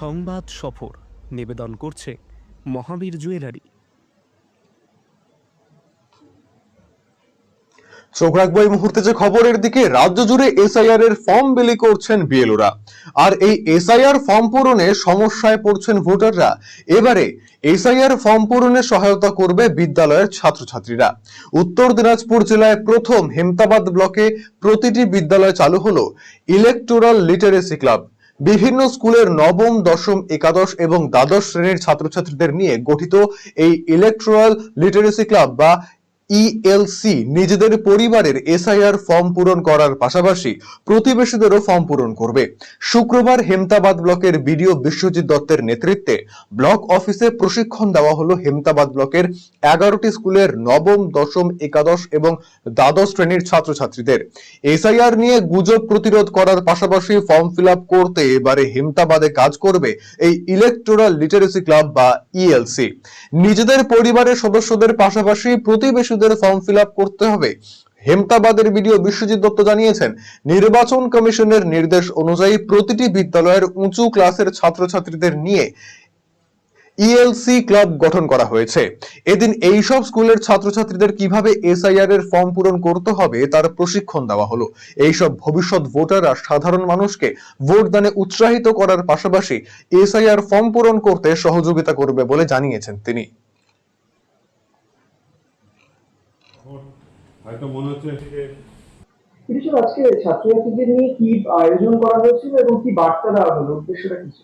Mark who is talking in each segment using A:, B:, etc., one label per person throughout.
A: সংবাদ সফর নিবেদন করছে মহাবীর জুয়েলারি।
B: চোখ রাখব এই মুহূর্তে যে খবরের দিকে, রাজ্য জুড়ে এসআইআর এর ফর্ম বিলি করছেন বিএলওরা। আর এই এসআইআর ফর্ম পূরণে সমস্যায় পড়ছেন ভোটাররা। এবারে এসআইআর ফর্ম পূরণে সহায়তা করবে বিদ্যালয়ের ছাত্রছাত্রীরা। উত্তর দিনাজপুর জেলায় প্রথম হেমতাবাদ ব্লকে প্রতিটি বিদ্যালয়ে চালু হলো ইলেকটোরাল লিটারেসি ক্লাব। বিভিন্ন স্কুলের নবম, দশম, একাদশ এবং দ্বাদশ শ্রেণির ছাত্রছাত্রীদের নিয়ে গঠিত এই ইলেকট্রাল লিটারেসি ক্লাব বা ইএলসি নিজেদের পরিবারের এসআইআর ফর্ম পূরণ করার পাশাপাশি প্রতিবেশীদেরও ফর্ম পূরণ করবে। শুক্রবার হেমতাবাদ ব্লকের বিডিও বিশ্বজিৎ দত্তের নেতৃত্বে ব্লক অফিসে প্রশিক্ষণ দেওয়া হলো হেমতাবাদ ব্লকের এগারোটি স্কুলের নবম, দশম, একাদশ এবং দ্বাদশ শ্রেণির ছাত্রছাত্রীদের। এসআইআর নিয়ে গুজব প্রতিরোধ করার পাশাপাশি ফর্ম ফিল করতে এবারে হেমতাবাদে কাজ করবে এই ইলেকটোরাল লিটারেসি ক্লাব বা ইএলসি নিজেদের পরিবারের সদস্যদের পাশাপাশি প্রতিবেশীদের ফর্ম ফিল করতে হবে। হেমতাবাদের ভিডিও বিশ্বজিৎ দত্ত জানিয়েছেন, নির্বাচন কমিশনের নির্দেশ অনুযায়ী প্রতিটি বিদ্যালয়ের উঁচু ক্লাসের ছাত্রছাত্রীদের নিয়ে ইএলসি ক্লাব গঠন করা হয়েছে। এদিন এইসব স্কুলের ছাত্রছাত্রীদের কীভাবে এসআইআর এর ফর্ম পূরণ করতে হবে তার প্রশিক্ষণ দেওয়া হলো। এইসব ভবিষ্যৎ ভোটাররা সাধারণ মানুষকে ভোট দানে উৎসাহিত করার পাশাপাশি এসআইআর ফর্ম পূরণ করতে সহযোগিতা করবে বলে জানিয়েছেন তিনি।
C: হয়তো মনে হচ্ছে যে
D: কিছু আজকে ছাত্রছাত্রীদের নিয়ে কি আয়োজন করা হয়েছিল এবং কি বার্তা দেওয়া হলো? উদ্দেশ্যটা কিছু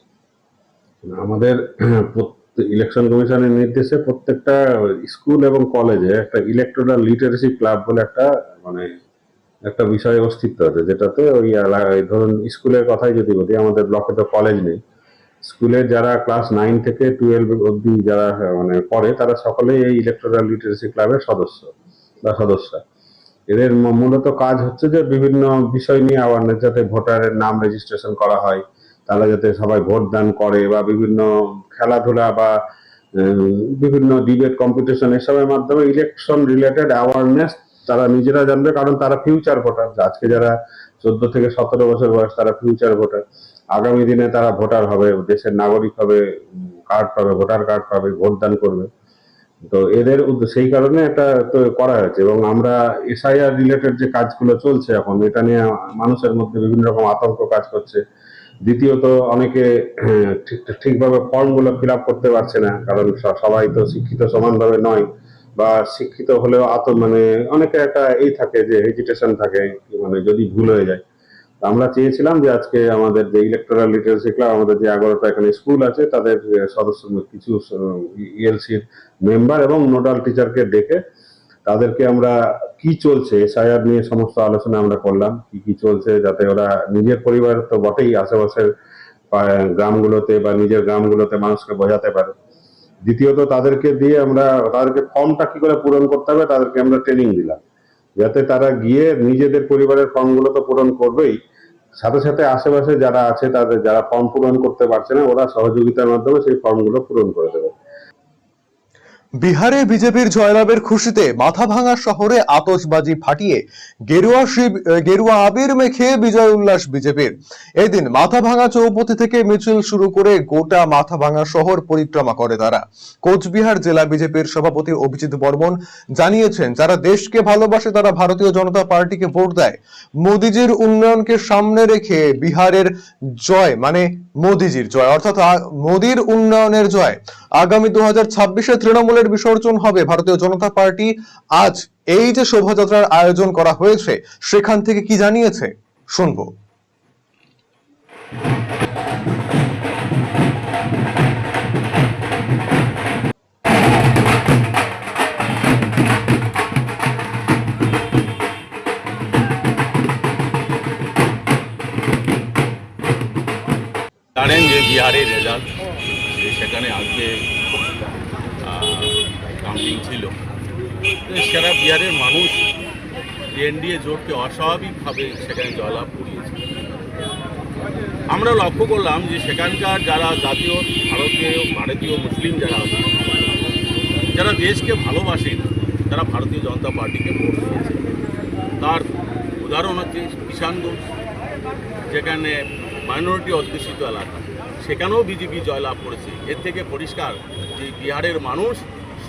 C: আমাদের ইলেকশন কমিশনের নির্দেশে প্রত্যেকটা স্কুল এবং কলেজে একটা ইলেকট্রাল লিটারেসি ক্লাব বলে একটা মানে একটা বিষয় অস্তিত্ব আছে যেটাতে ওই ধরুন স্কুলের কথাই যদি বলি আমাদের ব্লকে তো কলেজ নেই। স্কুলের যারা ক্লাস নাইন থেকে টুয়েলভ অবধি যারা মানে পড়ে তারা সকলেই এই ইলেকট্রাল লিটারেসি ক্লাবের সদস্য বা সদস্য। এদের মূলত কাজ হচ্ছে যে বিভিন্ন বিষয় নিয়ে অ্যাওয়ারনেস যাতে ভোটারের নাম রেজিস্ট্রেশন করা হয় তারা যাতে সবাই ভোট দান করে বা বিভিন্ন খেলাধুলা বা বিভিন্ন ডিবেট কম্পিটিশন এসবের মাধ্যমে ইলেকশন রিলেটেড অ্যাওয়ারনেস তারা নিজেরা জানবে, কারণ তারা ফিউচার ভোটার। আজকে যারা চোদ্দ থেকে সতেরো বছর বয়স, তারা ফিউচার ভোটার। আগামী দিনে তারা ভোটার হবে, দেশের নাগরিক হবে কার্ড পাবে, ভোটার কার্ড পাবে ভোট দান করবে। তো এদের সেই কারণে এটা তো করা হয়েছে এবং আমরা এসআইআর রিলেটেড যে কাজগুলো চলছে এখন এটা নিয়ে মানুষের মধ্যে বিভিন্ন রকম আতঙ্ক কাজ করছে। দ্বিতীয়ত অনেকে আহ, ঠিক ঠিকভাবে ফর্মগুলো ফিল আপ করতে পারছে না কারণ সবাই তো শিক্ষিত সমানভাবে নয় বা শিক্ষিত হলেও আত মানে অনেকে একটা এই থাকে যে হেজিটেশন থাকে মানে যদি ভুল হয়ে যায়। আমরা চেয়েছিলাম যে আজকে আমাদের যে ইলেকট্রাল লিটারেসি ক্লাব আমাদের যে এগারোটা এখানে স্কুল আছে, তাদের সদস্য, কিছু ইএলসির মেম্বার এবং নোডাল টিচারকে ডেকে তাদেরকে আমরা কি চলছে এসআইআর নিয়ে সমস্ত আলোচনা আমরা করলাম, কি কি চলছে, যাতে ওরা নিজের পরিবার তো বটেই আশেপাশের গ্রামগুলোতে বা নিজের গ্রামগুলোতে মানুষকে বোঝাতে পারে। দ্বিতীয়ত তাদেরকে দিয়ে আমরা, তাদেরকে ফর্মটা কি করে পূরণ করতে হবে, তাদেরকে আমরা ট্রেনিং দিলাম। যাতে তারা গিয়ে নিজেদের পরিবারের ফর্মগুলো তো পূরণ করবেই। সাথে সাথে আশেপাশে যারা আছে তাদের, যারা ফর্ম পূরণ করতে পারছে না, ওরা সহযোগিতার মাধ্যমে সেই ফর্মগুলো পূরণ করে দেবে।
B: বিহারে বিজেপির জয়লাভের খুশিতে মাথাভাঙা শহরে আতশবাজি ফাটিয়ে গেরুয়া শিব গেরুয়া আবির মেখে বিজয় উল্লাস বিজেপির। এদিন মাথাভাঙা চৌপতি থেকে মিছিল শুরু করে গোটা মাথাভাঙা শহর পরিক্রমা করে তারা। কোচবিহার জেলা বিজেপির সভাপতি অভিজিৎ বর্মন জানিয়েছেন, যারা দেশকে ভালোবাসে তারা ভারতীয় জনতা পার্টিকে ভোট দেয়। মোদিজির উন্নয়নকে সামনে রেখে বিহারের জয় মানে মোদিজির জয়, অর্থাৎ মোদির উন্নয়নের জয় আগামী দু হাজার ছাব্বিশে তৃণমূলের বিসর্জন হবে ভারতীয় জনতা পার্টি। আজ এই যে শোভাযাত্রার আয়োজন করা হয়েছে, সেখান থেকে কি জানিয়েছে? শুনব।
E: জানেন যে বিহারের রেজাল্ট। যে সেখানে আজকে কাউন্টিং ছিল। সারা বিহারের মানুষ এনডিএ জোটকে অস্বাভাবিকভাবে সেখানে জয়লাভ করিয়েছে আমরা লক্ষ্য করলাম যে সেখানকার যারা জাতীয়, ভারতীয় ভারতীয় মুসলিম যারা আছে, যারা দেশকে ভালোবাসেন তারা ভারতীয় জনতা পার্টিকে ভোট দিয়েছে। তার উদাহরণ হচ্ছে কিষানগঞ্জ যেখানে মাইনরিটি অধ্যুষিত এলাকা। সেখানেও বিজেপি জয়লাভ করেছে। এর থেকে পরিষ্কার যে বিহারের মানুষ,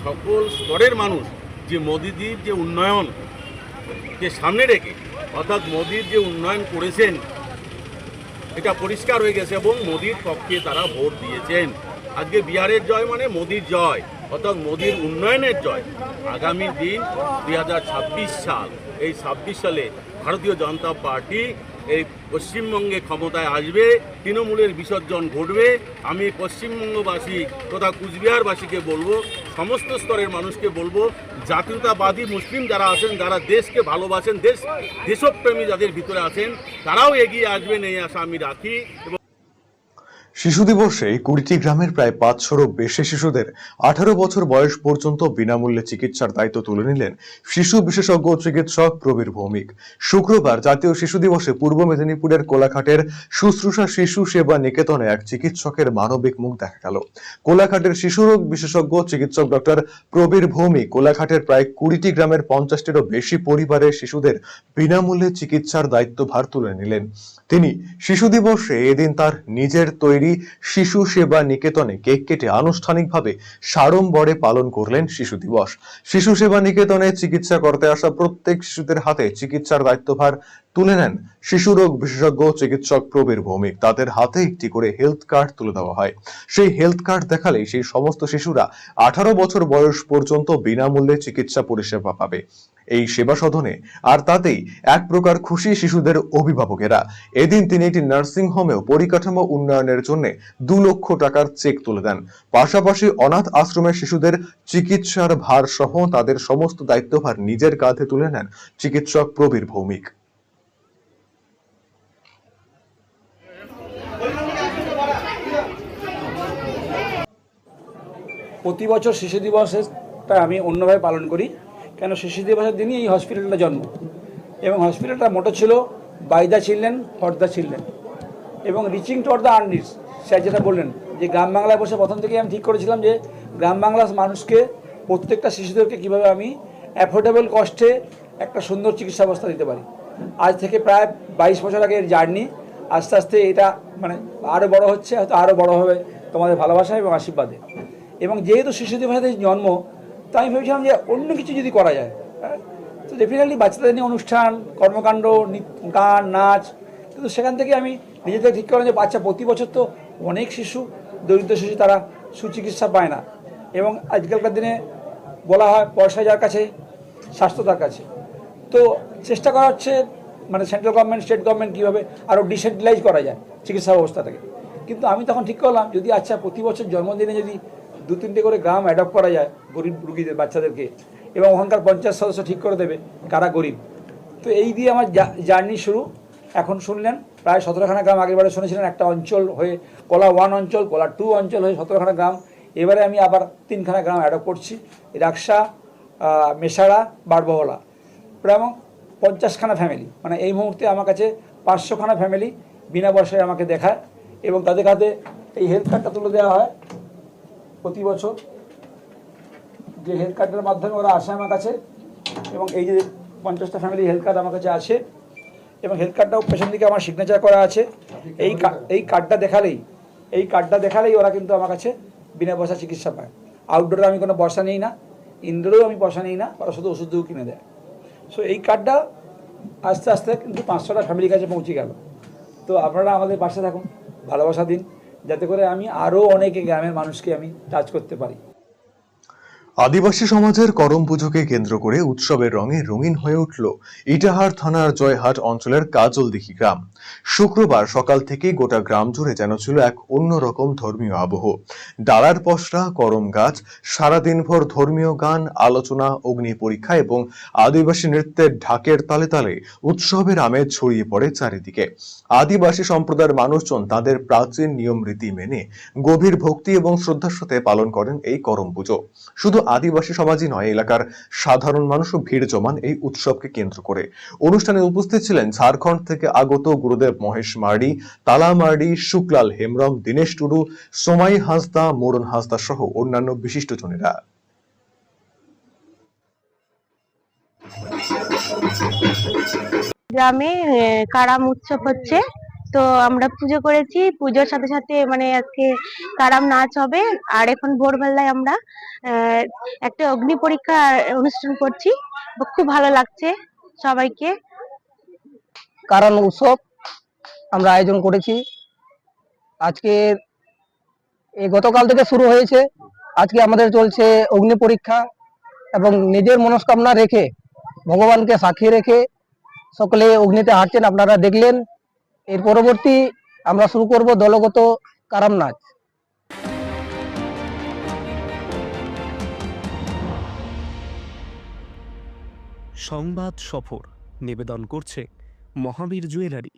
E: সকল স্তরের মানুষ, যে মোদিজির যে উন্নয়ন যে সামনে রেখে, অর্থাৎ মোদির যে উন্নয়ন করেছেন, এটা পরিষ্কার হয়ে গেছে এবং মোদির পক্ষে তারা ভোট দিয়েছেন। আজকে বিহারের জয় মানে মোদির জয়, অর্থাৎ মোদির উন্নয়নের জয়। আগামী দিন দু হাজার ছাব্বিশ সাল, এই ছাব্বিশ সালে ভারতীয় জনতা পার্টি এই পশ্চিমবঙ্গে ক্ষমতায় আসবে, তৃণমূলের বিসর্জন ঘটবে, আমি পশ্চিমবঙ্গবাসী তথা কুচবিহারবাসীকে বলব, সমস্ত স্তরের মানুষকে বলব, জাতীয়তাবাদী মুসলিম যারা আছেন, যারা দেশকে ভালোবাসেন, দেশ, দেশপ্রেমী যাদের ভিতরে আছেন, তারাও এগিয়ে আসবেন, এই আশা আমি রাখি। এবং
B: শিশু দিবসে কুড়িটি গ্রামের প্রায় পাঁচশোরও বেশি শিশুদের আঠারো বছর বয়স পর্যন্ত বিনামূল্যে চিকিৎসার দায়িত্ব তুলে নিলেন শিশু বিশেষজ্ঞ চিকিৎসক প্রবীর ভৌমিক। শুক্রবার জাতীয় শিশু দিবসে পূর্ব মেদিনীপুরের কোলাঘাটের শুশ্রূষা শিশু সেবা নিকেতনে এক চিকিৎসকের মানবিক মুখ দেখা গেল। কোলাঘাটের শিশুরোগ বিশেষজ্ঞ চিকিৎসক ডক্টর প্রবীর ভৌমিক কোলাঘাটের প্রায় কুড়িটি গ্রামের পঞ্চাশটিরও বেশি পরিবারের শিশুদের বিনামূল্যে চিকিৎসার দায়িত্বভার তুলে নিলেন। তিনি শিশু দিবসে এদিন তার নিজের তৈরি শিশু সেবা নিকেতনে কেক কেটে আনুষ্ঠানিকভাবে সাড়ম্বরে পালন করলেন শিশু দিবস। শিশু সেবা নিকেতনে চিকিৎসা করতে আসা প্রত্যেক শিশুদের হাতে চিকিৎসার দায়িত্বভার তুলে নেন। শিশু রোগ বিশেষজ্ঞ চিকিৎসক প্রবীর ভৌমিক। তাদের হাতে একটি করে হেলথ কার্ড তুলে দেওয়া হয়। সেই হেলথ কার্ড দেখালেই সেই সমস্ত শিশুরা আঠারো বছর বয়স পর্যন্ত বিনামূল্যে চিকিৎসা পরিষেবা পাবে। এই সেবা সদনে আর তাতেই এক প্রকার খুশি শিশুদের অভিভাবকেরা। এদিন তিনি একটি নার্সিং হোমেও পরিকাঠামো উন্নয়নের জন্য দু লক্ষ টাকার চেক তুলে দেন। পাশাপাশি অনাথ আশ্রমের শিশুদের চিকিৎসার ভার সহ তাদের সমস্ত দায়িত্বভার নিজের কাঁধে তুলে নেন চিকিৎসক প্রবীর ভৌমিক।
F: প্রতি বছর শিশু দিবসটা আমি অন্যভাবে পালন করি। কেন শিশু দিবসের দিনই এই হসপিটালটা জন্ম। এবং হসপিটালটা মোটো ছিল by the children for the children এবং রিচিং টর দ্য আর্নিস স্যার যেটা বললেন, যে গ্রাম বাংলায় বসে প্রথম থেকেই আমি ঠিক করেছিলাম যে গ্রাম বাংলার মানুষকে, প্রত্যেকটা শিশুদেরকে কীভাবে আমি অ্যাফোর্ডেবল কস্টে একটা সুন্দর চিকিৎসা ব্যবস্থা দিতে পারি। আজ থেকে প্রায় বাইশ বছর আগে এর জার্নি, আস্তে আস্তে এটা মানে আরও বড় হচ্ছে, হয়তো আরও বড় হবে তোমাদের ভালোবাসা এবং আশীর্বাদে। এবং যেহেতু শিশু দিবসের জন্ম তো আমি ভেবেছিলাম যে অন্য কিছু যদি করা যায় হ্যাঁ? তো ডেফিনেটলি বাচ্চাদের নিয়ে অনুষ্ঠান, কর্মকাণ্ড গান, নাচ, কিন্তু সেখান থেকে আমি নিজেদের ঠিক করলাম যে বাচ্চা প্রতি বছর তো অনেক শিশু, দরিদ্র শিশু তারা সুচিকিৎসা পায় না। এবং আজকালকার দিনে বলা হয় পয়সা যার কাছে, স্বাস্থ্য তার কাছে। তো চেষ্টা করা হচ্ছে মানে সেন্ট্রাল গভর্নমেন্ট স্টেট গভর্নমেন্ট কীভাবে আরও ডিসেন্ট্রালাইজ করা যায় চিকিৎসা ব্যবস্থাটাকে কিন্তু আমি তখন ঠিক করলাম, যদি আচ্ছা প্রতি বছর জন্মদিনে যদি দু তিনটে করে গ্রাম অ্যাডপ্ট করা যায় গরিব রুগীদের, বাচ্চাদেরকে। এবং ওখানকার পঞ্চায়েত সদস্য ঠিক করে দেবে কারা গরিব। তো এই দিয়ে আমার জার্নি শুরু। এখন শুনলেন প্রায় সতেরোখানা গ্রাম আগেরবারে শুনেছিলেন, একটা অঞ্চল হয়ে কলা ওয়ান অঞ্চল, কলা টু অঞ্চল হয়ে সতেরোখানা গ্রাম। এবারে আমি আবার তিনখানা গ্রাম অ্যাডপ্ট করছি। রাকসা মেশাড়া বারবহলা প্রায় আমার পঞ্চাশখানা ফ্যামিলি মানে এই মুহূর্তে আমার কাছে পাঁচশোখানা ফ্যামিলি বিনা পয়সায় আমাকে দেখায় এবং তাদের কাছে এই হেলথ কার্ডটা তুলে দেওয়া হয়। প্রতি বছর যে হেলথ কার্ডের মাধ্যমে ওরা আসে আমার কাছে, এবং এই যে পঞ্চাশটা ফ্যামিলি হেলথ কার্ড আমার কাছে আছে, এবং হেলথ কার্ডটাও পেছন দিকে আমার সিগনেচার করা আছে। এই এই কার্ডটা দেখালেই, এই কার্ডটা দেখালেই ওরা কিন্তু আমার কাছে বিনা পয়সা চিকিৎসা পায়। আউটডোরে আমি কোনো পয়সা নিই না ইনডোরেও আমি পয়সা নিই না, ওরা শুধু ওষুধও কিনে দেয়। সো এই কার্ডটা আস্তে আস্তে কিন্তু পাঁচশোটা ফ্যামিলির কাছে পৌঁছে গেল। তো আপনারা আমাদের পাশে থাকুন, ভালোবাসা দিন। যাতে করে আমি আরও অনেকে গ্রামের মানুষকে আমি টাচ করতে পারি।
B: আদিবাসী সমাজের করম পুজোকে কেন্দ্র করে উৎসবের রঙে রঙিন হয়ে উঠল ইটাহার থানার জয়হাট অঞ্চলের কাজলদিঘি গ্রাম। শুক্রবার সকাল থেকেই গোটা গ্রাম জুড়ে যেন ছিল এক অন্যরকম ধর্মীয় আবহ। ডালার পশরা, করম গাছ সারাদিন ভর ধর্মীয় গান, আলোচনা, অগ্নি পরীক্ষা এবং আদিবাসী নৃত্যের ঢাকের তালে তালে উৎসবের আমেজ ছড়িয়ে পড়ে চারিদিকে। আদিবাসী সম্প্রদায়ের মানুষজন তাদের প্রাচীন নিয়ম রীতি মেনে গভীর ভক্তি এবং শ্রদ্ধার সাথে পালন করেন এই করম পুজো। শুধু আদিবাসী সমাজই নয়, এলাকার সাধারণ মানুষও ভিড় জমান এই উৎসবকে কেন্দ্র করে। অনুষ্ঠানে উপস্থিত ছিলেন ঝাড়খণ্ড থেকে আগত গুরুদেব মহেশ মার্ডি, তালা মার্ডি, শুক্লাল হেমরম, দীনেশ টুডু, সোমাই হাসদা মোড়ন হাসদা সহ অন্যান্য বিশিষ্টজনেরা
G: গ্রামে কারাম উৎসব হচ্ছে। তো আমরা পুজো করেছি। পুজোর সাথে সাথে মানে আজকে কারাম নাচ হবে। আর এখন ভোরবেলায় আমরা একটা অগ্নি পরীক্ষা অনুষ্ঠান করছি। খুব ভালো লাগছে সবাইকে।
H: কারণ উৎসব আমরা আয়োজন করেছি। আজকে এই গতকাল থেকে শুরু হয়েছে। আজকে আমাদের চলছে অগ্নি পরীক্ষা এবং নিজের মনস্কামনা রেখে, ভগবানকে সাক্ষী রেখে সকলে অগ্নিতে হাঁটছেন। আপনারা দেখলেন এর পরবর্তী আমরা শুরু করব দলগত কারাম নাচ
A: সংবাদ সফর নিবেদন করছে মহাবীর জুয়েলারি।